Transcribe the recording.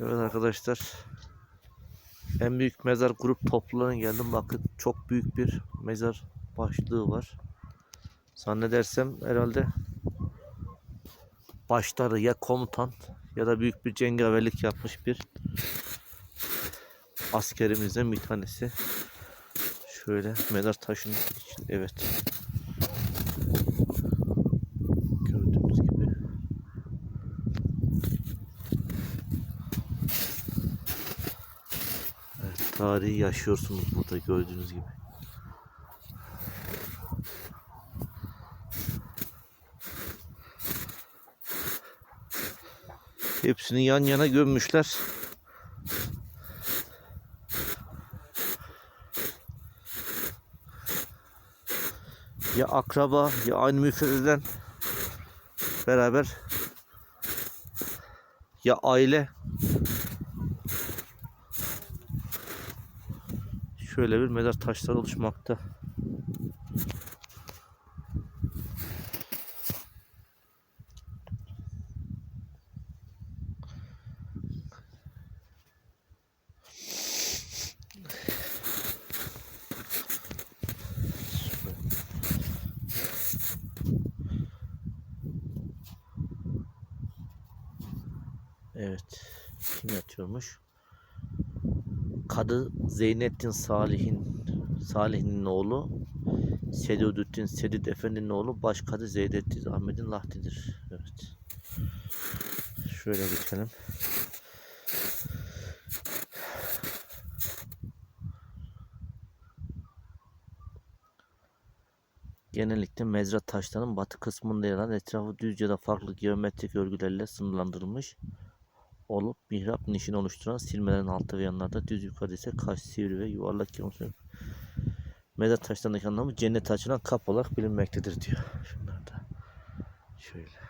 Evet arkadaşlar. En büyük mezar grup topluluğuna geldim. Bakın çok büyük bir mezar başlığı var. Zannedersem herhalde başları ya komutan ya da büyük bir cengaverlik yapmış bir askerimizden bir tanesi. Şöyle mezar taşının için evet. Gördüğünüz gibi. Tarihi yaşıyorsunuz burada gördüğünüz gibi. Hepsini yan yana gömmüşler. Ya akraba ya aynı müfrededen beraber ya aile şöyle bir mezar taşları oluşmakta. Evet. Kim yatıyormuş? Kadı Zeynettin Salih'in Salih'in oğlu Sedüddin Sedid Efendi'nin oğlu Başkadı Zeydettin Ahmet'in Lahti'dir. Evet. Şöyle geçelim. Genellikle mezra taşlarının batı kısmında yer alan etrafı düz ya da farklı geometrik örgülerle sınırlandırılmış olup mihrap nişini oluşturan silmelerin altı ve yanlarda düz yukarıda ise kaş, sivri ve yuvarlak yamusu. Mezar taşlarındaki anlamı cennet açılan kap olarak bilinmektedir diyor. Şunlar da şöyle.